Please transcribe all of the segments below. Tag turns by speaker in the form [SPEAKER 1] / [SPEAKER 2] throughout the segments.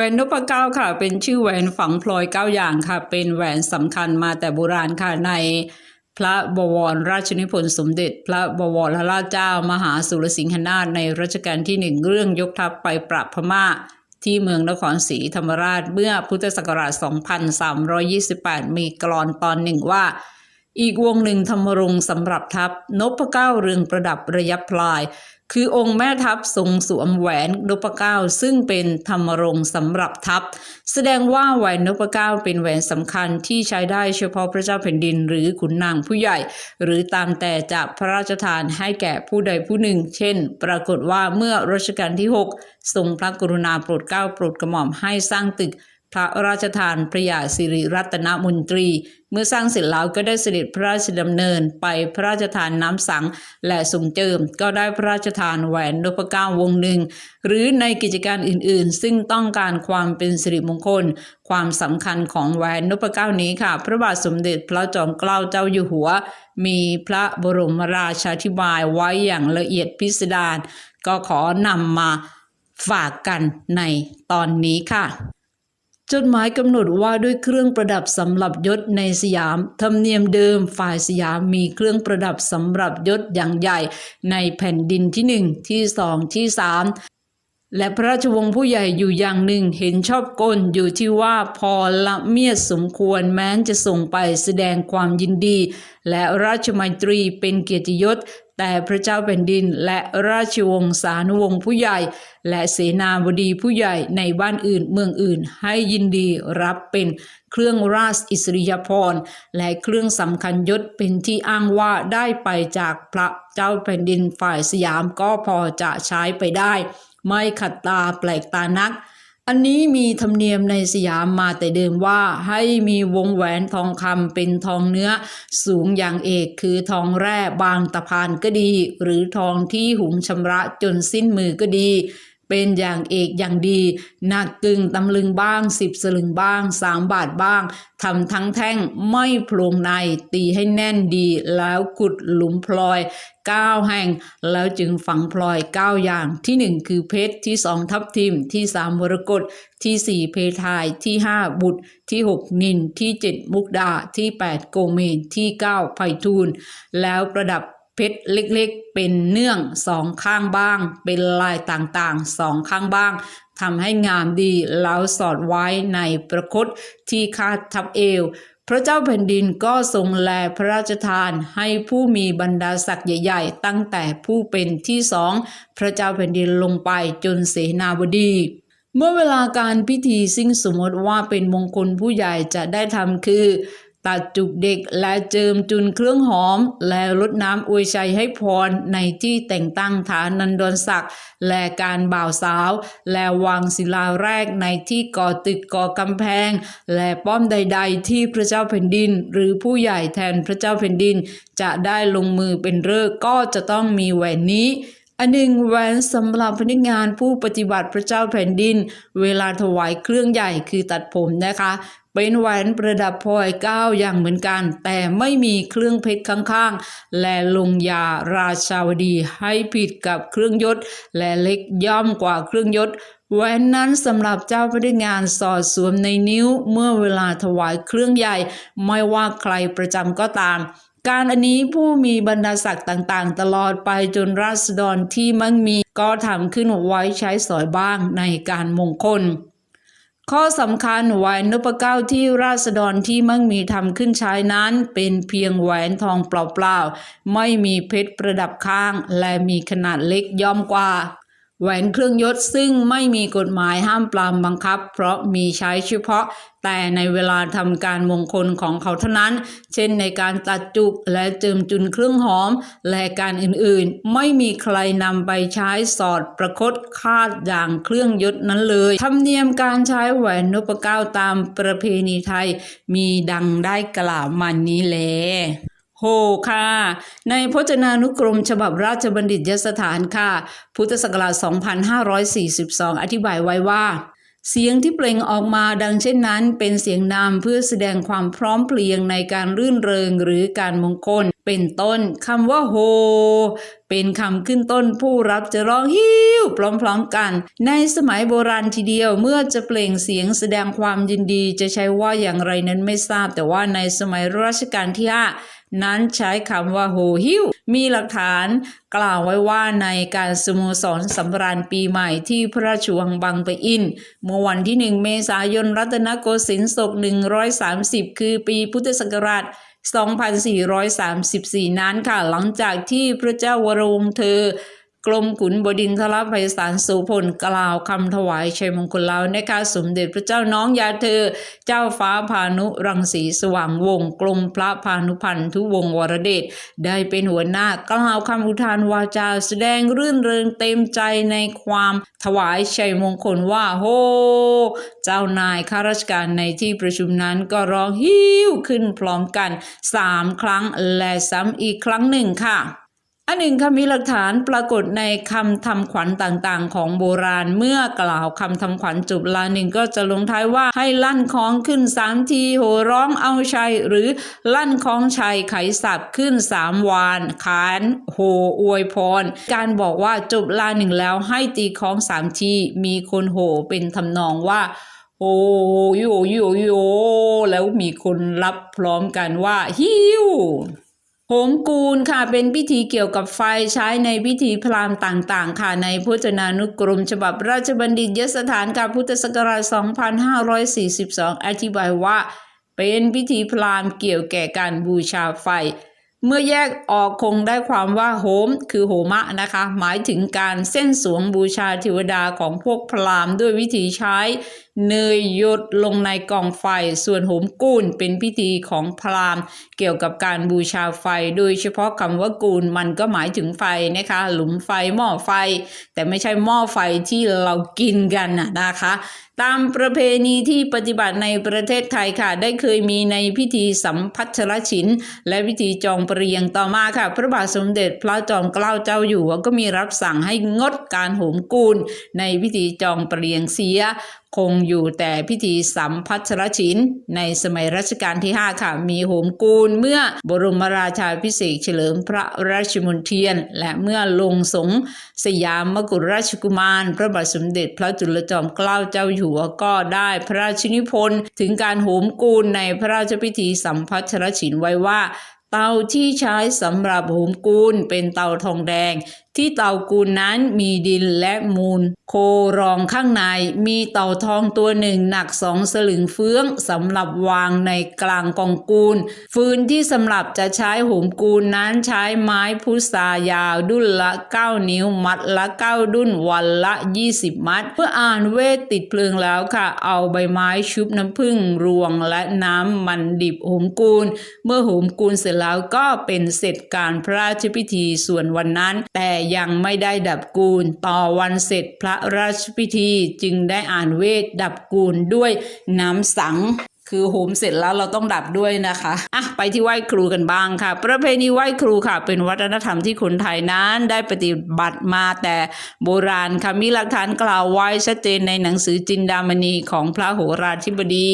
[SPEAKER 1] แหวนนพเก้าค่ะ เป็นชื่อแหวนฝังพลอยเก้าอย่างค่ะ เป็นแหวนสำคัญมาแต่โบราณค่ะในพระบวรราชนิพนธ์สมเด็จ พระบวรราชเจ้า มหาสุรสิงหนาถในรัชกาลที่หนึ่งเรื่องยกทัพไปปราบพม่า ที่เมืองนครศรีธรรมราชเมื่อพุทธศักราช 2328 มีกรอนตอนหนึ่งว่า อีกวงหนึ่งธรรมรงสำหรับทัพนพเก้าเรืองประดับระยับพลาย คือองค์แม่ทัพทรงสวมแหวนนพเก้าซึ่งเป็นธรรมรงสำหรับทัพ แสดงว่าแหวนนพเก้าเป็นแหวนสำคัญที่ใช้ได้เฉพาะพระเจ้าแผ่นดินหรือขุนนางผู้ใหญ่ หรือตามแต่จะพระราชทานให้แก่ผู้ใดผู้หนึ่ง เช่น ปรากฏว่าเมื่อรัชกาลที่ 6 ทรงพระกรุณาโปรดเกล้าโปรดกระหม่อมให้สร้างตึก พระราชทานพระยาสิริรัตนมุนตรี เมื่อสร้างเสร็จแล้วก็ได้เสด็จพระราชดำเนินไปพระราชทานน้ำสัง และทรงเจิมก็ได้พระราชทานแหวนนพเก้าวงหนึ่ง หรือในกิจการอื่นๆ ซึ่งต้องการความเป็นสิริมงคล ความสำคัญของแหวนนพเก้านี้ค่ะ พระบาทสมเด็จพระจอมเกล้าเจ้าอยู่หัว มีพระบรมราชาธิบายไว้อย่างละเอียดพิสดารก็ขอนำมาฝากกันในตอนนี้ค่ะ จดหมายกำหนดว่าด้วยเครื่องประดับสำหรับยศในสยาม ธรรมเนียมเดิมฝ่ายสยามมีเครื่องประดับสำหรับยศอย่างใหญ่ ในแผ่นดินที่หนึ่งที่สองที่สาม และพระราชวงศ์ผู้ใหญ่อยู่อย่างหนึ่งเห็นชอบกลอยู่ที่ว่าพอละเมียดสมควรแม้นจะส่งไปแสดงความยินดี และราชมัยตรีเป็นเกียรติยศ แต่พระเจ้าแผ่นดินและราชวงศ์สานุวงศ์ผู้ใหญ่ และเสนาบดีผู้ใหญ่ในบ้านอื่นเมืองอื่นให้ยินดีรับเป็นเครื่องราชอิสริยาภรณ์และเครื่องสำคัญยศเป็นที่อ้างว่าได้ไปจากพระเจ้าแผ่นดินฝ่ายสยามก็พอจะใช้ไปได้ ไม่ขัดตาแปลกตานัก อันนี้มีธรรมเนียมในสยามมาแต่เดิมว่าให้มีวงแหวนทองคำเป็นทองเนื้อ สูงอย่างเอกคือทองแร่บางตะพานก็ดี หรือทองที่หุงชำระจนสิ้นมือก็ดี เป็นอย่างเอกอย่างดี หนักกึ่งตำลึงบ้างสิบสลึงบ้างสามบาทบ้างทำทั้งแท่งไม่โพรงในตีให้แน่นดีแล้วขุดหลุมพลอยเก้าแห่ง แล้วจึงฝังพลอยเก้าอย่างที่หนึ่งคือเพชรที่สองทับทิมที่สามมรกตที่สี่เพทายที่ห้าบุตรที่หกนินที่เจ็ดมุกดาที่แปดโกเมนที่เก้าไพฑูรย์แล้วประดับ เพชรเล็กๆ เป็นเนื่องสองข้างบ้าง เป็นลายต่างๆสองข้างบ้างทำให้งามดีแล้วสอดไว้ในประคตที่คาดทับเอว พระเจ้าแผ่นดินก็ทรงแลพระราชทานให้ผู้มีบรรดาศักดิ์ใหญ่ ๆ ตั้งแต่ผู้เป็นที่สอง พระเจ้าแผ่นดินลงไปจนเสนาบดีเมื่อเวลาการพิธีสิ้นสมมติว่าเป็นมงคลผู้ใหญ่จะได้ทำคือ ตัดจุกเด็กและเจิมจุนเครื่องหอม และลดน้ำอวยชัยให้พรในที่แต่งตั้งฐานันดรศักดิ์และการบ่าวสาว และวางศิลาแรกในที่ก่อตึกก่อกำแพง และป้อมใด ๆ ที่พระเจ้าแผ่นดิน หรือผู้ใหญ่แทนพระเจ้าแผ่นดิน จะได้ลงมือเป็นเลิกก็จะต้องมีแหวนนี้ อันหนึ่งแหวนสำหรับพนักงานผู้ปฏิบัติพระเจ้าแผ่นดิน เวลาถวายเครื่องใหญ่คือตัดผมนะคะ เป็นแหวนประดับพลอยเก้าอย่างเหมือนกัน แต่ไม่มีเครื่องเพชรข้างๆ และลงยาราชาวดีให้ผิดกับเครื่องยศ และเล็กย่อมกว่าเครื่องยศแหวนนั้นสำหรับเจ้าพนักงานสอดสวมในนิ้วเมื่อเวลาถวายเครื่องใหญ่ ไม่ว่าใครประจำก็ตาม การอันนี้ผู้มีบรรดาศักดิ์ต่างๆ ตลอดไปจนราษฎรที่มั่งมีก็ทำขึ้นไว้ใช้สอยบ้างในการมงคล ข้อสำคัญแหวนนพเก้าที่ราษฎรที่มั่งมีทำขึ้นใช้นั้น เป็นเพียงแหวนทองเปล่าๆ ไม่มีเพชรประดับข้าง และมีขนาดเล็กย่อมกว่า แหวนเครื่องยศซึ่งไม่มีกฎหมายห้ามปรามบังคับ เพราะมีใช้เฉพาะ แต่ในเวลาทำการมงคลของเขาเท่านั้น เช่นในการตัดจุกและเจิมจุนเครื่องหอม และการอื่นๆ ไม่มีใครนำไปใช้สอดประคตคาดอย่างเครื่องยศนั้นเลยธรรมเนียมการใช้แหวนนพเก้าตามประเพณีไทย มีดังได้กล่าวมานี้แล โหค่ะ ในพจนานุกรมฉบับราชบัณฑิตยสถานค่ะ พุทธศักราช 2542 อธิบายไว้ว่า เสียงที่เปล่งออกมาดังเช่นนั้น เป็นเสียงนำเพื่อแสดงความพร้อมเพรียงในการรื่นเริงหรือการมงคล เป็นต้นคำว่าโฮเป็นคำขึ้นต้นผู้รับจะร้องฮิ้วพร้อมๆกัน ในสมัยโบราณทีเดียวเมื่อจะเปล่งเสียงแสดงความยินดีจะใช้ว่าอย่างไรนั้นไม่ทราบ แต่ว่าในสมัยรัชกาลที่ห้า นั้นใช้คำว่าโฮฮิวมีหลักฐานกล่าวไว้ว่าในการสโมสรสำราญปีใหม่ที่พระราชวังบางปะอิน เมื่อวันที่หนึ่งเมษายนรัตนโกสินทร์ศก 130 คือปีพุทธศักราช 2434 นั้นค่ะ หลังจากที่พระเจ้าวรวงเธอ กรมขุนบดินทรภัยสารสุพลกล่าวคำถวายชัยมงคลแล้วนะคะสมเด็จพระเจ้าน้องยาเธอ เจ้าฟ้าพานุรังสีสว่างวงศ์กรมพระพานุพันธุวงศ์วรเดชได้เป็นหัวหน้ากล่าวคำอุทานวาจาแสดงรื่นเริงเต็มใจในความถวายชัยมงคลว่าโฮเจ้านายข้าราชการในที่ประชุมนั้นก็ร้องฮิ้วขึ้นพร้อมกันสามครั้งและซ้ำอีกครั้งหนึ่งค่ะ อันหนึ่งค่ะมีหลักฐานปรากฏในคำทำขวัญต่างๆ ของโบราณเมื่อกล่าวคำทำขวัญจบลาหนึ่งก็จะลงท้ายว่าให้ลั่นของขึ้นสามทีโหร้องเอาชัย หรือลั่นของชัยไขสับขึ้นสามวานขานโหอวยพร การบอกว่าจบลาหนึ่งแล้วให้ตีของสามทีมีคนโหเป็นทำนองว่าโอ้โยโยโยแล้วมีคนรับพร้อมกันว่าฮิว โหมกูลค่ะเป็นพิธีเกี่ยวกับไฟใช้ในพิธีพราหมณ์ต่างๆ ค่ะในพจนานุกรม ฉบับราชบัณฑิตยสถานการพุทธศักราช 2542 อธิบายว่า เป็นพิธีพราหมณ์เกี่ยวแก่การบูชาไฟ เมื่อแยกออกคงได้ความว่าโหมคือโหมะนะคะ หมายถึงการเส้นสวงบูชาเทวดาของพวกพราหมณ์ด้วยวิธีใช้ เนยหยดลงในกองไฟ ส่วนโหมกูลเป็นพิธีของพราหมณ์ เกี่ยวกับการบูชาไฟ โดยเฉพาะคำว่ากูลมันก็หมายถึงไฟนะคะ หลุมไฟหม้อไฟ แต่ไม่ใช่หม้อไฟที่เรากินกันนะคะตามประเพณีที่ปฏิบัติในประเทศไทยค่ะ ได้เคยมีในพิธีสัมพัชรชินและพิธีจองปรียงต่อมาค่ะ พระบาทสมเด็จพระจอมเกล้าเจ้าอยู่หัวก็มีรับสั่งให้งดการโหมกูลในพิธีจองเปรียงเสียคงอยู่แต่พิธีสัมพัชรชินในสมัยรัชกาลที่ 5 ค่ะ มีโหมกูลเมื่อบรมราชาพิเศษเฉลิมพระราชมนเทียน และเมื่อลงสงสยามมกุฎราชกุมาร พระบาทสมเด็จพระจุลจอมเกล้าเจ้าอยู่หัวก็ได้พระราชนิพนธ์ถึงการโหมกูลในพระราชพิธีสัมพัชรชินไว้ว่าเตาที่ใช้สำหรับโหมกูลเป็นเตาทองแดง ที่เต่ากูลนั้นมีดินและมูล โครองข้างในมีเต่าทองตัวหนึ่งหนักสองสลึงเฟื้องสำหรับวางในกลางกองกูลฟืนที่สำหรับจะใช้โหมกูลนั้นใช้ไม้พุทรายาวดุลละ 9 นิ้วมัดละ 9 ดุนวันละ 20 มัด เพื่ออ่านเวทติดเพลิงแล้วค่ะ เอาใบไม้ชุบน้ำผึ้งรวงและน้ำมันดิบโหมกูลเมื่อโหมกูลเสร็จแล้วก็เป็นเสร็จการพระราชพิธีส่วนวันนั้น แต่ยังไม่ได้ดับกูล ต่อวันเสร็จพระราชพิธีจึงได้อ่านเวทดับกูลด้วยน้ำสังคือโหมเสร็จแล้วเราต้องดับด้วยนะคะอะไปที่ไหว้ครูกันบ้างค่ะ ประเพณีไหว้ครูค่ะ เป็นวัฒนธรรมที่คนไทยนั้นได้ปฏิบัติมาแต่โบราณค่ะมีหลักฐานกล่าวไว้ชัดเจนในหนังสือจินดามณีของพระโหราธิบดี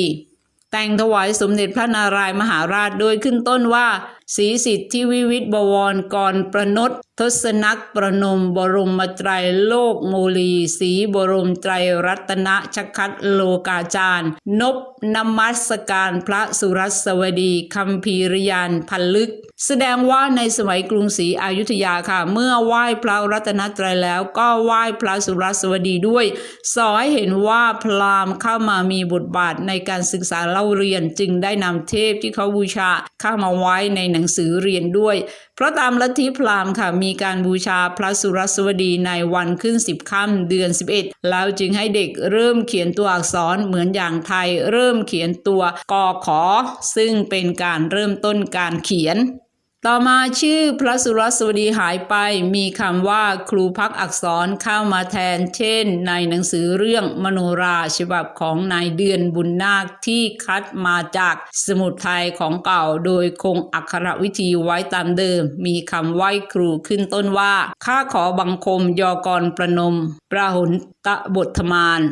[SPEAKER 1] แต่งถวายสมเด็จพระนารายมหาราชโดยขึ้นต้นว่า ศรีสิทธิวิวิตบวรกรประนตทศนักประนมบรมไตรโลกโมลีศรีบรมไตรรัตนชคัดโลกาจารย์ นบนมัสการพระสุรัสวดีคัมภีริยานพันลึก แสดงว่าในสมัยกรุงศรีอยุธยาค่ะ เมื่อไหว้พระรัตนตรัยแล้วก็ไหว้พระสุรสวดีด้วย สอให้เห็นว่าพราหมณ์เข้ามามีบทบาทในการศึกษาเล่าเรียนจึงได้นำเทพที่เขาบูชาเข้ามาไว้ในหนังสือเรียนด้วย เพราะตามลัทธิพราหมณ์ค่ะมีการบูชาพระสุรสวดีในวันขึ้นสิบค่ำเดือน 11 แล้วจึงให้เด็กเริ่มเขียนตัวอักษรเหมือนอย่างไทย เริ่มเขียนตัวกอขอ ซึ่งเป็นการเริ่มต้นการเขียน ต่อมาชื่อพระสุรสวดีหายไปมีคำว่าครูพักอักษรเข้ามาแทน เช่น ในหนังสือเรื่องมโนราฉบับของนายเดือนบุญนาคที่คัดมาจากสมุดไทยของเก่า โดยคงอักขรวิธีไว้ตามเดิม มีคำไหว้ครูขึ้นต้นว่าข้าขอบังคมยอกรประนม ประหุนตะบทมาน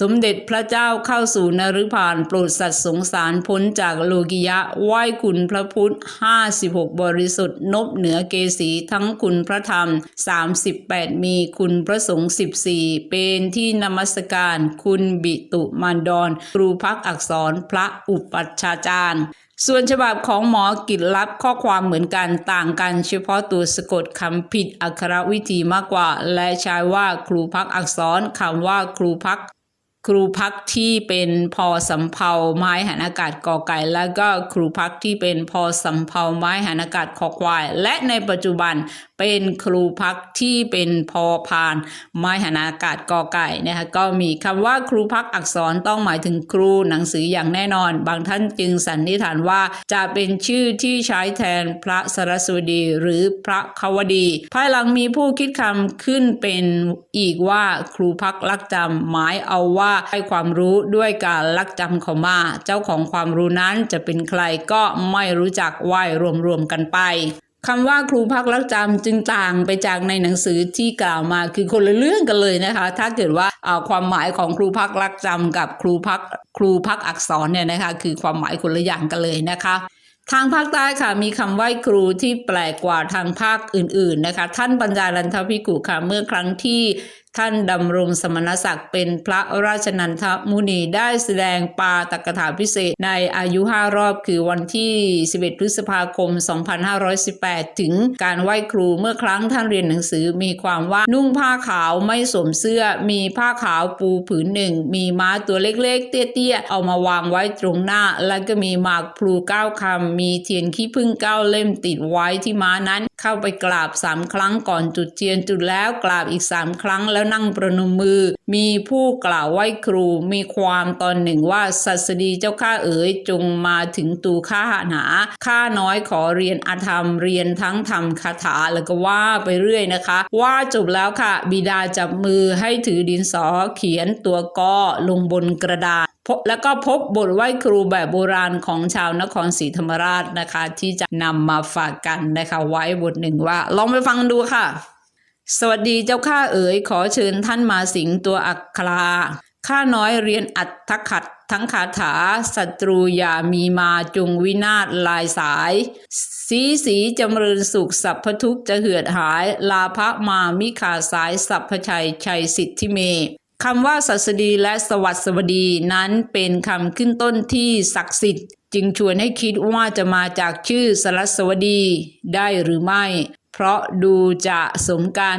[SPEAKER 1] สมเด็จพระเจ้าเข้าสู่นฤพานโปรดสัตว์สงสารพ้นจากโลกิยะไหว้คุณพระพุทธ 56 บริสุทธิ์นบเหนือเกสีทั้งคุณพระธรรม 38 มีคุณพระสงฆ์14 เป็นที่นมัสการคุณบิตุมันดอนครูพักอักษรพระอุปัชฌาจารย์ส่วนฉบับของหมอกิจลับข้อความเหมือนกันต่างกันเฉพาะตัวสะกดคำผิดอักขรวิธีมากกว่า และใช้ว่าครูพักอักษรคำว่าครูพัก ครูพักที่เป็นพอสำเภาไม้หันอากาศกอไก่ แล้วก็ครูพักที่เป็นพอสำเภาไม้หันอากาศคอควาย และในปัจจุบันเป็นครูพักที่เป็นพอพาน ไม้หันอากาศกอไก่นะคะก็มีคำว่าครูพักอักษรต้องหมายถึงครูหนังสืออย่างแน่นอน บางท่านจึงสันนิษฐานว่าจะเป็นชื่อที่ใช้แทนพระสรสวดีหรือพระควดี ภายหลังมีผู้คิดคำขึ้นเป็นอีกว่าครูพักลักจำหมายเอาว่าให้ความรู้ด้วยการลักจำเขามา เจ้าของความรู้นั้นจะเป็นใครก็ไม่รู้จักไหวรวมๆกันไปคำว่าครูพักรักจำจึงต่างไปจากในหนังสือที่กล่าวมาคือคนละเรื่องกันเลยนะคะ ถ้าเกิดว่าเอาความหมายของครูพักรักจำกับครูพักครูพักอักษรเนี่ยนะคะคือความหมายคนละอย่างกันเลยนะคะ ทางภาคใต้ค่ะมีคำไหว้ครูที่แปลกกว่าทางภาคอื่นๆนะคะ ท่านปัญญาลันทพิกุค่ะเมื่อครั้งที่ ท่านดำรงสมณศักดิ์เป็นพระราชนันทมุนีได้แสดงปาตกถาพิเศษในอายุ 5 รอบคือวันที่ 11 พฤษภาคม 2518 ถึงการไหว้ครูเมื่อครั้งท่านเรียนหนังสือมีความว่านุ่งผ้าขาวไม่สวมเสื้อ มีผ้าขาวปูผืนหนึ่ง มีม้าตัวเล็กๆ เตี้ยๆ เอามาวางไว้ตรงหน้า แล้วก็มีหมากพลูเก้าคำ มีเทียนขี้ผึ้งเก้าเล่มติดไว้ที่ม้านั้น เข้าไปกราบสามครั้งก่อนจุดเทียนจุดแล้วกราบอีกสามครั้งแล้วนั่งประนมมือ มีผู้กล่าวไหว้ครูมีความตอนหนึ่งว่าสัสดีเจ้าข้าเอ๋ยจงมาถึงตูข้าหนาข้าน้อยขอเรียนอธรรมเรียนทั้งธรรมคาถาแล้วก็ว่าไปเรื่อยนะคะ ว่าจบแล้วค่ะ บิดาจับมือให้ถือดินสอเขียนตัวกอลงบนกระดาษแล้วก็พบบทไหว้ครูแบบโบราณของชาวนครศรีธรรมราชนะคะ ที่จะนำมาฝากกันนะคะ ไว้บทหนึ่งว่า ลองไปฟังดูค่ะ สวัสดีเจ้าข้าเอ๋ยขอเชิญท่านมาสิงตัวอัคราข้าน้อยเรียนอัตถขัดทั้งคาถาศัตรูอย่ามีมาจงวินาศลายสาย สีสีจำเริญสุขสัพพทุกจะเหือดหาย ลาภมามิขาสายสัพพชัยชัยสิทธิเมคำว่าสัสดีและสวัสวดีนั้นเป็นคำขึ้นต้นที่ศักดิ์สิทธิ์ จึงชวนให้คิดว่าจะมาจากชื่อสรัสวดีได้หรือไม่ เพราะดูจะสมกัน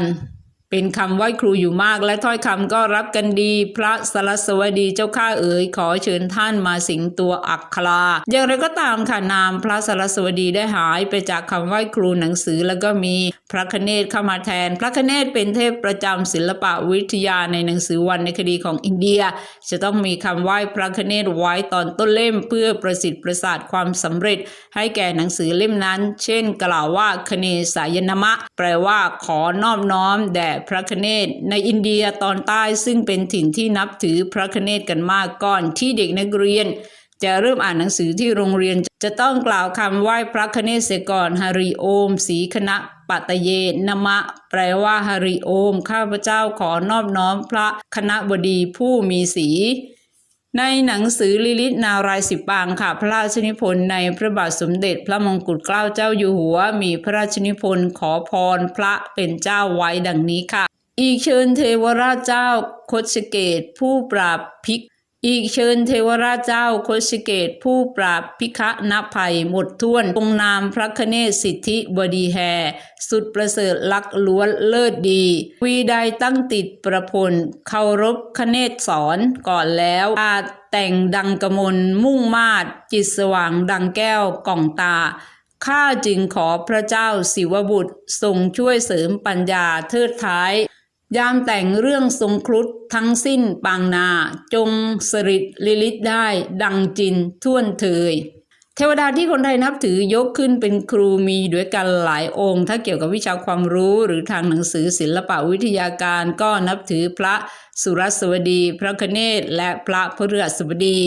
[SPEAKER 1] เป็นคำไหว้ครูอยู่มากและถ้อยคำก็รับกันดี พระสรสวดีเจ้าข้าเอ๋ยขอเชิญท่านมาสิงตัวอักคราอย่างไรก็ตามค่ะนามพระสรสวดีได้หายไปจากคำไหว้ครูหนังสือแล้วก็มีพระคเนศเข้ามาแทน พระคเนศเป็นเทพประจำศิลปะวิทยาในหนังสือวรรณคดีของอินเดีย จะต้องมีคำไหว้พระคเนศไว้ตอนต้นเล่มเพื่อประสิทธิ์ประสาทความสำเร็จ ให้แก่หนังสือเล่มนั้น เช่น กล่าวว่าคเนสายนมะ แปลว่าขอนอบน้อมแด่พระคเนศในอินเดียตอนใต้ซึ่งเป็นถิ่นที่นับถือพระคเนศกันมากก่อนที่เด็กนักเรียน จะเริ่มอ่านหนังสือที่โรงเรียนจะต้องกล่าวคำไหว้พระคเนศเสียก่อนฮาริโอม สีคณะปัตเยนมะ แปลว่าฮาริโอม ข้าพเจ้าขอนอบน้อมพระคณะบดีผู้มีสี ในหนังสือลิลิตนารายสิบปางค่ะ พระราชนิพนธ์ในพระบาทสมเด็จ พระมงกุฎเกล้าเจ้าอยู่หัว มีพระราชนิพนธ์ขอพรพระเป็นเจ้าไว้ดังนี้ค่ะ อีกเชิญเทวราชเจ้าคชเกตผู้ปราบพิก อีกเชิญเทวราชเจ้าโคชเกตผู้ปราบพิคะนภัยหมดท่วนองนามพระคเนศสิทธิบดีแฮสุดประเสริฐลักล้วนเลิศดี วีใดตั้งติดประพลเคารพคเนศสอนก่อนแล้วอาจแต่งดังกมลมุ่งมาดจิตสว่างดังแก้วกล่องตาข้าจึงขอพระเจ้าศิวบุตรทรงช่วยเสริมปัญญาเทิดท้าย ยามแต่งเรื่องทรงครุฑทั้งสิ้นปางนา จงสริตลิลิตได้ ดังจินท่วนเทย เทวดาที่คนไทยนับถือยกขึ้นเป็นครูมีด้วยกันหลายองค์ ถ้าเกี่ยวกับวิชาความรู้หรือทางหนังสือศิลปะวิทยาการก็นับถือพระสุรสวดี พระคเนศและพระพฤหัสบดี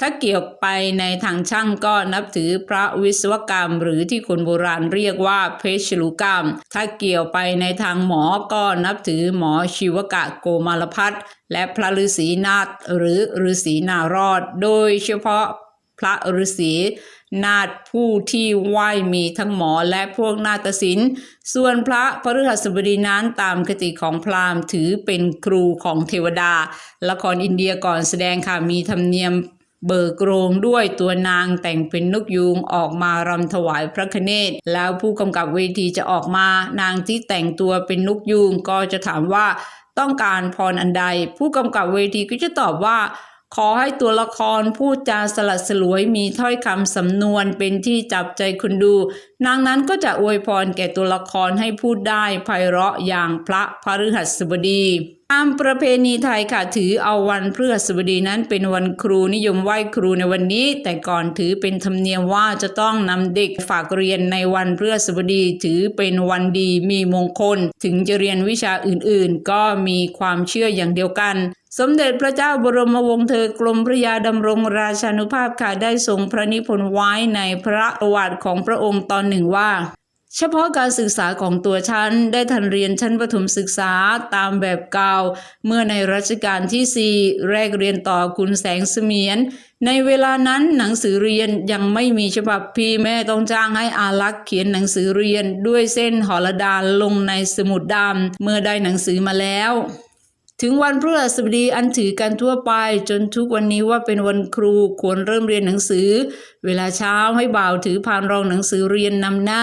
[SPEAKER 1] ถ้าเกี่ยวไปในทางช่างก็นับถือพระวิศวกรรม หรือที่คนโบราณเรียกว่าเพชลุกรรม ถ้าเกี่ยวไปในทางหมอก็นับถือหมอชีวกะโกมารพัฒน์และพระฤาษีนาถหรือฤาษีนารอด โดยเฉพาะพระฤาษี นาถผู้ที่ไหว้มีทั้งหมอและพวกนาฏศิลป์ ส่วนพระพฤหัสบดีนั้นตามคติของพราหมณ์ถือเป็นครูของเทวดา ละครอินเดียก่อนแสดงค่ะมีธรรมเนียมเบิกโรงด้วยตัวนางแต่งเป็นนกยูงออกมารำถวายพระคเนศแล้วผู้กำกับเวทีจะออกมานางที่แต่งตัวเป็นนกยูงก็จะถามว่าต้องการพรอันใด ผู้กำกับเวทีก็จะตอบว่า ขอให้ตัวละครพูดจาสลัดสลวยมีถ้อยคำสำนวนเป็นที่จับใจคนดู นางนั้นก็จะอวยพรแก่ตัวละครให้พูดได้ไพเราะอย่างพระพฤหัสบดีตามประเพณีไทยค่ะถือเอาวันพฤหัสบดีนั้นเป็นวันครูนิยมไหว้ครูในวันนี้ แต่ก่อนถือเป็นธรรมเนียมว่าจะต้องนำเด็กฝากเรียนในวันพฤหัสบดีถือเป็นวันดีมีมงคล ถึงจะเรียนวิชาอื่นๆ ก็มีความเชื่ออย่างเดียวกัน สมเด็จพระเจ้าบรมวงศ์เธอกรมพระยาดำรงราชานุภาพค่ะได้ทรงพระนิพนธ์ไว้ในพระประวัติของพระองค์ตอนหนึ่งว่า เฉพาะการศึกษาของตัวฉัน ได้ทันเรียนชั้นประถมศึกษาตามแบบเก่าเมื่อในรัชกาลที่สี่แรกเรียนต่อคุณแสงเสมียน ในเวลานั้นหนังสือเรียนยังไม่มีฉบับพี่แม่ต้องจ้างให้อาลักษ์เขียนหนังสือเรียนด้วยเส้นหอระดานลงในสมุดดำเมื่อได้หนังสือมาแล้ว ถึงวันพฤหัสบดีอันถือกันทั่วไป จนทุกวันนี้ว่าเป็นวันครูควรเริ่มเรียนหนังสือ เวลาเช้าให้บ่าวถือพานรองหนังสือเรียนนำหน้า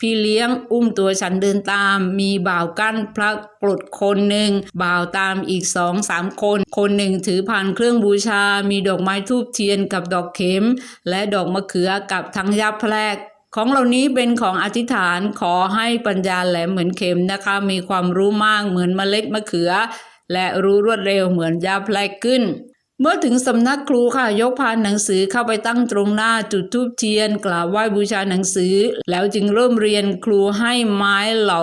[SPEAKER 1] พี่เลี้ยงอุ้มตัวฉันเดินตาม มีบ่าวกั้นพระกรดคนหนึ่งบ่าวตามอีกสองสามคน คนหนึ่งถือพานเครื่องบูชา มีดอกไม้ทูบเทียนกับดอกเข็ม และดอกมะเขือกับทั้งยับแพรกของเหล่านี้เป็นของอธิษฐานขอให้ปัญญาแหลมเหมือนเข็มนะคะ มีความรู้มากเหมือนเมล็ดมะเขือ และรู้รวดเร็วเหมือนยาแพลกขึ้น เมื่อถึงสำนักครูค่ะยกพานหนังสือเข้าไปตั้งตรงหน้าจุดทูบเทียนกราบไหว้บูชาหนังสือ แล้วจึงเริ่มเรียนครูให้ไม้เหลา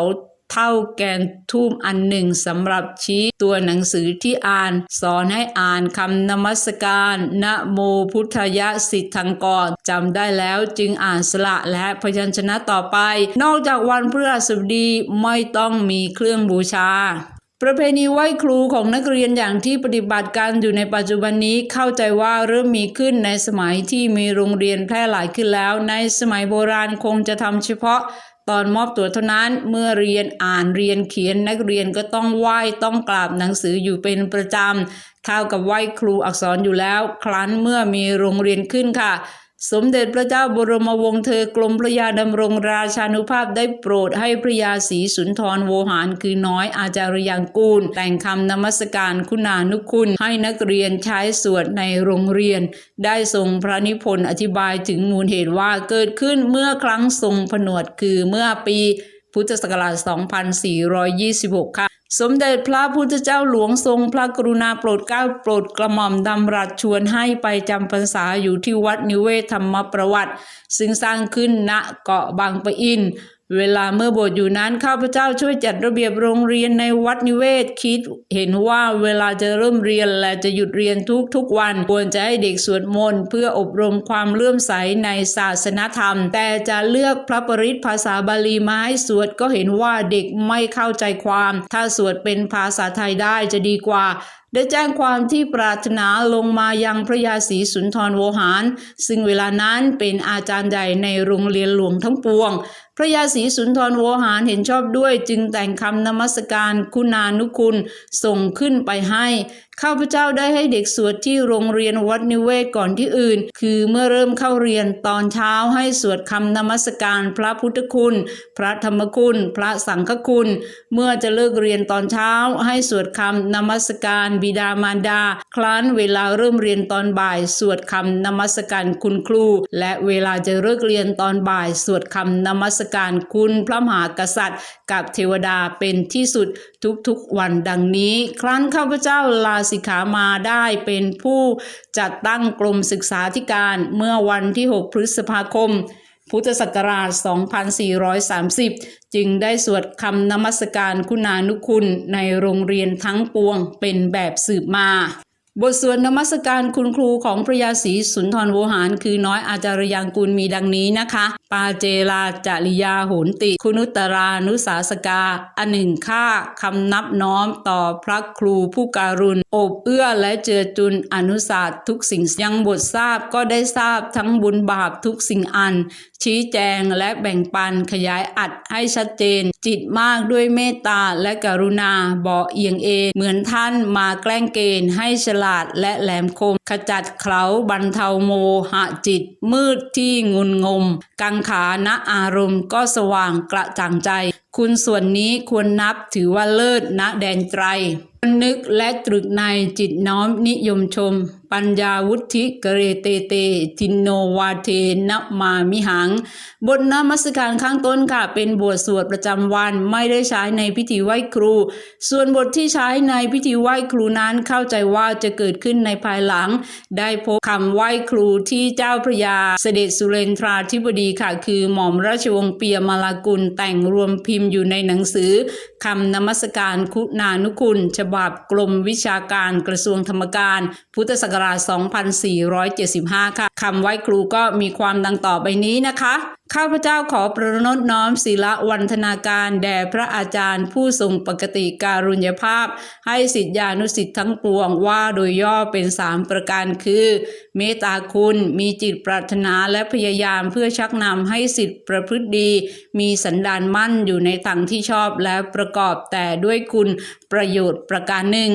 [SPEAKER 1] เท่าแกนทูบอันหนึ่งสำหรับชี้ตัวหนังสือที่อ่าน สอนให้อ่านคำนมัสการนะโมพุทธยะสิทธังกรจำได้แล้วจึงอ่านสละและพยัญชนะต่อไป นอกจากวันพฤหัสบดีไม่ต้องมีเครื่องบูชา ประเพณีไหว้ครูของนักเรียนอย่างที่ปฏิบัติการอยู่ในปัจจุบันนี้เข้าใจว่าเริ่มมีขึ้นในสมัยที่มีโรงเรียนแพร่หลายขึ้นแล้ว ในสมัยโบราณคงจะทำเฉพาะตอนมอบตัวเท่านั้นเมื่อเรียนอ่านเรียนเขียนนักเรียนก็ต้องไหว้ต้องกราบหนังสืออยู่เป็นประจำเท่ากับไหว้ครูอักษรอยู่แล้ว ครั้นเมื่อมีโรงเรียนขึ้นค่ะ สมเด็จพระเจ้าบรมวงศ์เธอกรมพระยาดำรงราชานุภาพได้โปรดให้พระยาศรีสุนทรโวหารคือน้อยอาจารย์ยังกูล แต่งคำนมัสการคุณานุคุณ ให้นักเรียนใช้สวดในโรงเรียน ได้ทรงพระนิพนธ์อธิบายถึงมูลเหตุว่าเกิดขึ้นเมื่อครั้งทรงผนวดคือเมื่อปีพุทธศักราช 2426 ค่ะ สมเด็จพระพุทธเจ้าหลวงทรงพระกรุณาโปรดเกล้าโปรดกระหม่อมดำรัสชวนให้ไปจำพรรษาอยู่ที่วัดนิเวศธรรมประวัติ ซึ่งสร้างขึ้นณเกาะบางปะอิน เวลาเมื่อบวชอยู่นั้นข้าพเจ้าช่วยจัดระเบียบโรงเรียนในวัดนิเวศคิด เห็นว่าเวลาจะเริ่มเรียนและจะหยุดเรียนทุกทุกวัน ควรจะให้เด็กสวดมนต์เพื่ออบรมความเลื่อมใสในศาสนธรรม แต่จะเลือกพระปริศภาษาบาลีมาให้สวดก็เห็นว่าเด็กไม่เข้าใจความ ถ้าสวดเป็นภาษาไทยได้จะดีกว่าได้แจ้งความที่ปรารถนาลงมายังพระยาศรีสุนทรโวหาร ซึ่งเวลานั้นเป็นอาจารย์ใหญ่ในโรงเรียนหลวงทั้งปวง พระยาศรีสุนทรโวหารเห็นชอบด้วยจึงแต่งคำนมัสการคุณานุคุณส่งขึ้นไปให้ ข้าพเจ้าได้ให้เด็กสวดที่โรงเรียนวัดนิเวศก่อนที่อื่น คือเมื่อเริ่มเข้าเรียนตอนเช้าให้สวดคำนมัสการพระพุทธคุณ พระธรรมคุณ พระสังฆคุณ เมื่อจะเลิกเรียนตอนเช้า ให้สวดคำนมัสการบิดามารดา ครั้นเวลาเริ่มเรียนตอนบ่าย สวดคำนมัสการคุณครู และเวลาจะเลิกเรียนตอนบ่าย สวดคำนมัสการคุณพระมหากษัตริย์ กับเทวดาเป็นที่สุดทุกๆวันดังนี้ ครั้นข้าพเจ้าลาสิกขามาได้เป็นผู้จัดตั้งกรมศึกษาธิการเมื่อวันที่ 6 พฤษภาคม พุทธศักราช 2430 จึงได้สวดคำนมัสการคุณานุคุณในโรงเรียนทั้งปวงเป็นแบบสืบมา บทสวดนมัสการคุณครูของพระยาศรีสุนทรโวหาร คือน้อยอาจารยังกุลมีดังนี้นะคะ ปาเจลาจริยาโหนติ คุณุตรานุสาสกา อันหนึ่งค่าคำนับน้อมต่อพระครูผู้การุณ อบเอื้อและเจือจุนอนุศาสตร์ทุกสิ่งยังบททราบก็ได้ทราบทั้งบุญบาปทุกสิ่งอัน ชี้แจงและแบ่งปันขยายอัดให้ชัดเจน จิตมากด้วยเมตตาและกรุณาบ่เอียงเอ เหมือนท่านมาแกล้งเกณฑ์ให้ฉลาดและแหลมคม ขจัดเคราบรรเทาโมหะจิต มืดที่งุนงม กังขาณอารมณ์ก็สว่างกระจ่างใจ คุณส่วนนี้ควรนับถือว่าเลิศณแดนไตรนึกและตรึกในจิตน้อมนิยมชม ปัญญาวุธิกเรเตเตทินโนวาเทนมามิหัง บทนมัสการข้างต้นค่ะ เป็นบทสวดประจำวันไม่ได้ใช้ในพิธีไหว้ครู ส่วนบทที่ใช้ในพิธีไหว้ครูนั้นเข้าใจว่าจะเกิดขึ้นในภายหลัง ได้พบคำไหว้ครูที่เจ้าพระยา เสด็จสุเรนทราธิบดีค่ะ คือหม่อมราชวงศ์เปียมาลากุลแต่งรวมพิมพ์อยู่ในหนังสือคำนมัสการคุณานุคุณ ฉบับกรมวิชาการกระทรวงธรรมการ พุทธศักราช 2475 ค่ะคำไว้ครูก็มีความดังต่อไปนี้นะคะ ข้าพเจ้าขอประนตน้อมศีลวันธนาการแด่พระอาจารย์ผู้ทรงปกติการุญยภาพ ให้สิทธิานุสิทธิ์ทั้งปวงว่าโดยย่อเป็นสามประการคือ เมตตาคุณมีจิตปรารถนาและพยายามเพื่อชักนำให้สิทธิประพฤติดี มีสันดานมั่นอยู่ในทางที่ชอบและประกอบแต่ด้วยคุณประโยชน์ประการหนึ่ง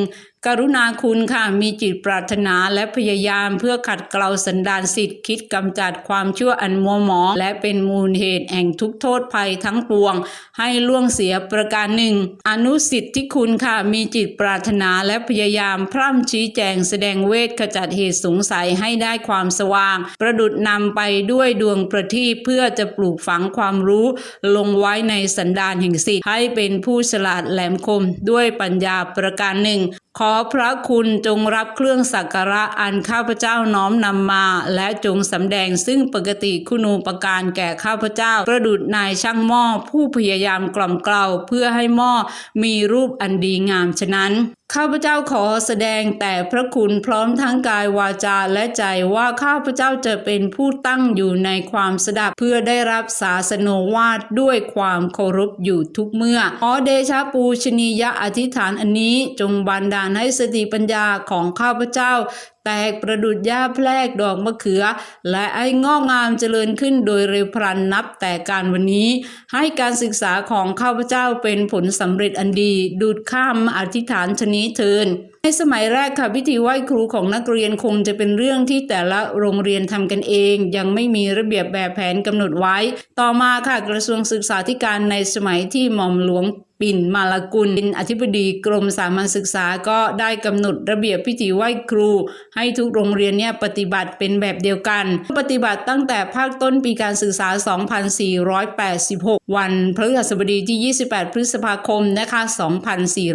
[SPEAKER 1] กรุณาคุณค่ะมีจิตปรารถนาและพยายามเพื่อขัดเกลาสันดานสิทธิ์คิดกำจัดความชั่วอันมัวหมองและเป็นมูลเหตุแห่งทุกโทษภัยทั้งปวง ให้ล่วงเสียประการหนึ่ง อนุสิทธิคุณค่ะมีจิตปรารถนาและพยายามพร่ำชี้แจงแสดงเวทขจัดเหตุสงสัยให้ได้ความสว่าง ประดุดนำไปด้วยดวงประทีปเพื่อจะปลูกฝังความรู้ลงไว้ในสันดานแห่งสิทธิ์ให้เป็นผู้ฉลาดแหลมคมด้วยปัญญาประการหนึ่ง ขอพระคุณจงรับเครื่องสักการะอันข้าพเจ้าน้อมนำมา และจงสำแดงซึ่งปกติคุณูปการแก่ข้าพเจ้า ประดุดนายช่างหม้อผู้พยายามกล่อมเกลาเพื่อให้หม้อมีรูปอันดีงามฉะนั้นข้าพเจ้าขอแสดงแต่พระคุณพร้อมทั้งกายวาจาและใจว่าข้าพเจ้าจะเป็นผู้ตั้งอยู่ในความสดับเพื่อได้รับศาสนวาดด้วยความเคารพอยู่ทุกเมื่อขอเดชะปูชนียะอธิษฐานอันนี้จงบันดาลให้สติปัญญาของข้าพเจ้า แตกประดุดหญ้าแพรกดอกมะเขือ และไอ้งอกงามเจริญขึ้นโดยเร็วพลันนับแต่การวันนี้ ให้การศึกษาของข้าพเจ้าเป็นผลสำเร็จอันดี ดูดข้ามอธิษฐานชนิดเทิน ในสมัยแรกค่ะพิธีไหว้ครูของนักเรียนคงจะเป็นเรื่องที่แต่ละโรงเรียนทำกันเอง ยังไม่มีระเบียบแบบแผนกำหนดไว้ ต่อมาค่ะกระทรวงศึกษาธิการในสมัยที่หม่อมหลวงปิ่นมาลากุลเป็นอธิบดีกรมสามัญศึกษาก็ได้กำหนดระเบียบพิธีไหว้ครู ให้ทุกโรงเรียนเนี่ยปฏิบัติเป็นแบบเดียวกัน ปฏิบัติตั้งแต่ภาคต้นปีการศึกษา 2486 วันพฤหัสบดีที่ 28 พฤษภาคมนะคะ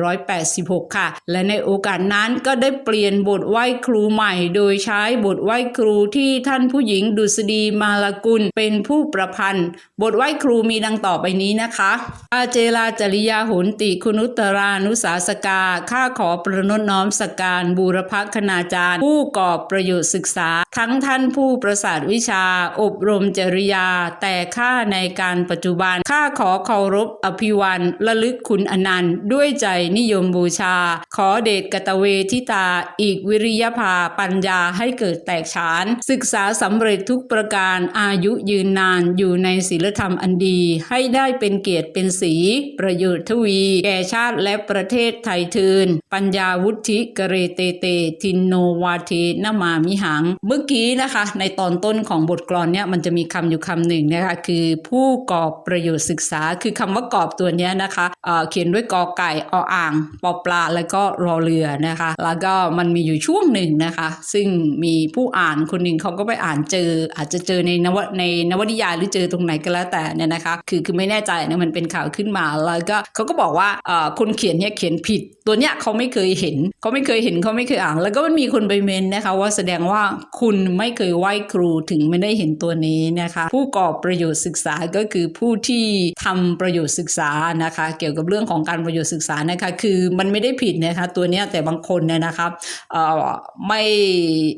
[SPEAKER 1] 2486 ค่ะ และในโอกาสนั้นก็ได้เปลี่ยนบทไหว้ครูใหม่ โดยใช้บทไหว้ครูที่ท่านผู้หญิงดุษฎีมาลกุลเป็นผู้ประพันธ์ บทไหว้ครูมีดังต่อไปนี้นะคะอาเจลาจริยาโหนติคุณุตรานุสาสกา ข้าขอประนตน้อมสการบูรพคณาจารย์ ผู้กอบประโยชน์ศึกษา ทั้งท่านผู้ประสาทวิชา อบรมจริยา แต่ข้าในการปัจจุบัน ข้าขอเคารพอภิวันระลึกคุณอนันต์ ด้วยใจนิยมบูชา ขอเดชกตเวทิตา อีกวิริยภาปัญญาให้เกิดแตกฉาน ศึกษาสำเร็จทุกประการอายุยืนนานอยู่ในศีลธรรมอันดี ให้ได้เป็นเกียรติเป็นสี ประโยชน์ทวี แก่ชาติและประเทศไทยทินปัญญาวุธิกเรเตเต ทินโนวาเทนมามิหัง เมื่อกี้นะคะ ในตอนต้นของบทกลอนเนี่ยมันจะมีคำอยู่คำหนึ่งนะคะคือผู้กอบประโยชน์ศึกษา คือคำว่ากอบตัวเนี้ยนะคะเเขียนด้วยกอไก่ออ่างปอปลาแล้วก็รอเรือนะคะ แล้วก็มันมีอยู่ช่วงหนึ่งนะคะ ซึ่งมีผู้อ่านคนหนึ่งเขาก็ไปอ่านเจอ อาจจะเจอในนวในนวนิยายหรือเจอตรงไหนก็แล้วแต่เนี่ยนะคะ คือคือไม่แน่ใจนะมันเป็นข่าวขึ้นมาแล้วก็เขาก็บอกว่าเอ่อคนเขียนเนี่ยเขียนผิด ตัวเนี้ยเขาไม่เคยเห็นเขาไม่เคยเห็นเขาไม่เคยอ่าน แล้วก็มันมีคนไปเมนนะคะ ว่าแสดงว่าคุณไม่เคยไหว้ครูถึงไม่ได้เห็นตัวนี้นะคะ ผู้ก่อประโยชน์ศึกษาก็คือผู้ที่ทำประโยชน์ศึกษานะคะ เกี่ยวกับเรื่องของการประโยชน์ศึกษานะคะ คือมันไม่ได้ผิดนะคะ ตัวเนี้ยแต่บางคนเนี่ยนะคะเอ่อไม่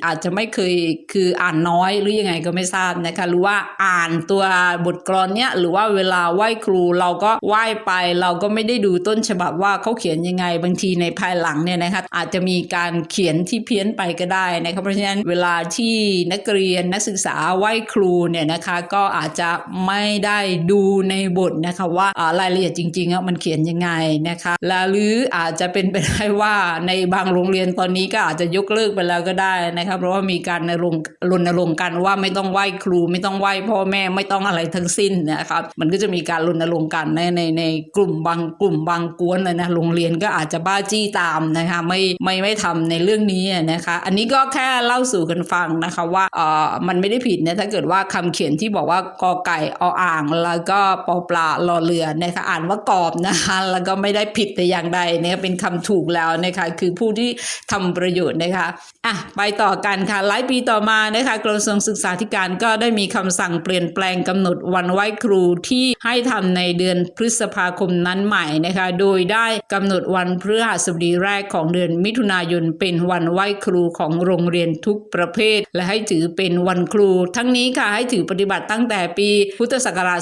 [SPEAKER 1] อาจจะไม่เคยคืออ่านน้อยหรือยังไงก็ไม่ทราบนะคะหรือว่าอ่านตัวบทกลอนเนี้ยหรือว่าเวลาไหว้ครูเราก็ไหว้ไป เราก็ไม่ได้ดูต้นฉบับว่าเขาเขียนยังไงบางทีในภายหลังเนี่ยนะคะอาจจะมีการเขียนที่เพี้ยนไปก็ได้นะคะเพราะฉะนั้นเวลาที่นักเรียนนักศึกษาไหว้ครูเนี่ยนะคะก็อาจจะไม่ได้ดูในบทนะคะว่ารายละเอียดจริงๆอะมันเขียนยังไงนะคะแล้วหรืออาจจะเป็นไปได้ว่าในในบางโรงเรียนตอนนี้ก็อาจจะยกเลิกไปแล้วก็ได้นะคะเพราะว่ามีการรณรงรณรงค์กันว่าไม่ต้องไหว้ครู ไม่ต้องไหว้พ่อแม่ไม่ต้องอะไรทั้งสิ้นนะครับ มันก็จะมีการรณรงค์กันในในในกลุ่มบางกลุ่มบางกวนเลยนะโรงเรียนก็อาจจะบ้าจี้ตามนะคะไม่ไม่ไม่ทำในเรื่องนี้นะคะ อันนี้ก็แค่เล่าสู่กันฟังนะคะว่าเออมันไม่ได้ผิดนะถ้าเกิดว่าคำเขียนที่บอกว่ากอไก่ออ่างแล้วก็ปอปลารอเรือนะคะอ่านว่ากอบนะคะแล้วก็ไม่ได้ผิดแต่อย่างใดเนี่ยเป็นคำถูกแล้วนะคะคือผู้ที่ทำประโยชน์นะคะอะไปต่อกันค่ะหลายปีต่อมานะคะกระทรวงศึกษาธิการก็ได้มีคำสั่งเปลี่ยนแปลงกำหนดวันไหว้ครูที่ให้ทำในเดือนพฤษภาคมนั้นใหม่นะคะโดยได้กำหนดวันพฤหัสบดีแรกของเดือนมิถุนายนเป็นวันไหว้ครูของโรงเรียนทุกประเภท และให้ถือเป็นวันครู ทั้งนี้ค่ะให้ถือปฏิบัติตั้งแต่ปีพุทธศักราช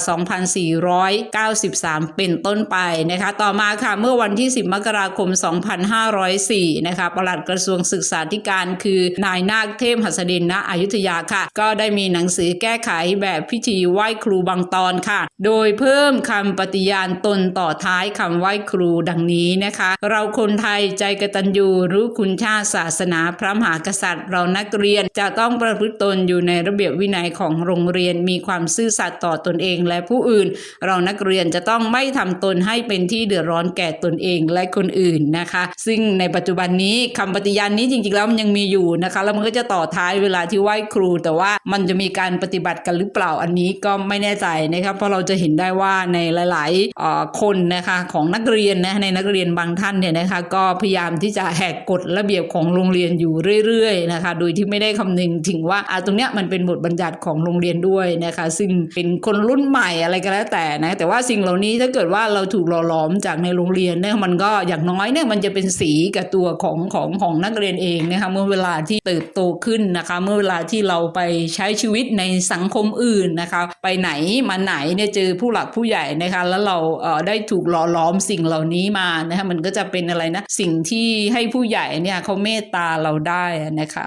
[SPEAKER 1] 2493 เป็นต้นไปนะคะ ต่อมาค่ะเมื่อวันที่ 10 มกราคม 254 4นะคะปลัดกระทรวงศึกษาธิการ คือนายนาคเทพหัสดินณอยุธยาค่ะ ก็ได้มีหนังสือแก้ไขแบบพิธีไหว้ครูบางตอนค่ะ โดยเพิ่มคำปฏิญาณตนต่อท้ายคำไหว้ครูดังนี้นะคะ เราคนไทยใจกตัญญูรู้คุณชาติศาสนาพระมหากษัตริย์ เรานักเรียนจะต้องประพฤติตนอยู่ในระเบียบวินัยของโรงเรียนมีความซื่อสัตย์ต่อตนเองและผู้อื่น เรานักเรียนจะต้องไม่ทำตนให้เป็นที่เดือดร้อนแก่ตนเองและคนอื่นนะคะ ซึ่งในปัจจจุบันนี้คำปฏิญาณนี้จริงๆแล้วมันยังมีอยู่นะคะแล้วมันก็จะต่อท้ายเวลาที่ไหว้ครู แต่ว่ามันจะมีการปฏิบัติกันหรือเปล่าอันนี้ก็ไม่แน่ใจนะครับเพราะเราจะเห็นได้ว่าในหลายๆคนนะคะของนักเรียนนะในนักเรียนบางท่านเนี่ยนะคะก็พยายามที่จะแหกกฎระเบียบของโรงเรียนอยู่เรื่อยๆนะคะโดยที่ไม่ได้คำนึงถึงว่าอะตรงเนี้ยมันเป็นบทบัญญัติของโรงเรียนด้วยนะคะซึ่งเป็นคนรุ่นใหม่อะไรก็แล้วแต่นะแต่ว่าสิ่งเหล่านี้ถ้าเกิดว่าเราถูกหล่อหลอมจากในโรงเรียนเนี่ยมันก็อย่างน้อยเนี่ยมันจะเป็นสีกับตัวของของของนักเรียนเองนะคะเมื่อเวลาที่เติบโตขึ้นนะคะ เมื่อเวลาที่เราไปใช้ชีวิตในสังคมอื่นนะคะ ไปไหนมาไหนเนี่ยเจอผู้หลักผู้ใหญ่นะคะแล้วเราเอ่อได้ถูกหล่อหลอมสิ่งเหล่านี้มานะคะมันก็จะเป็นอะไรนะสิ่งที่ให้ผู้ใหญ่เนี่ยเขาเมตตาเราได้นะคะ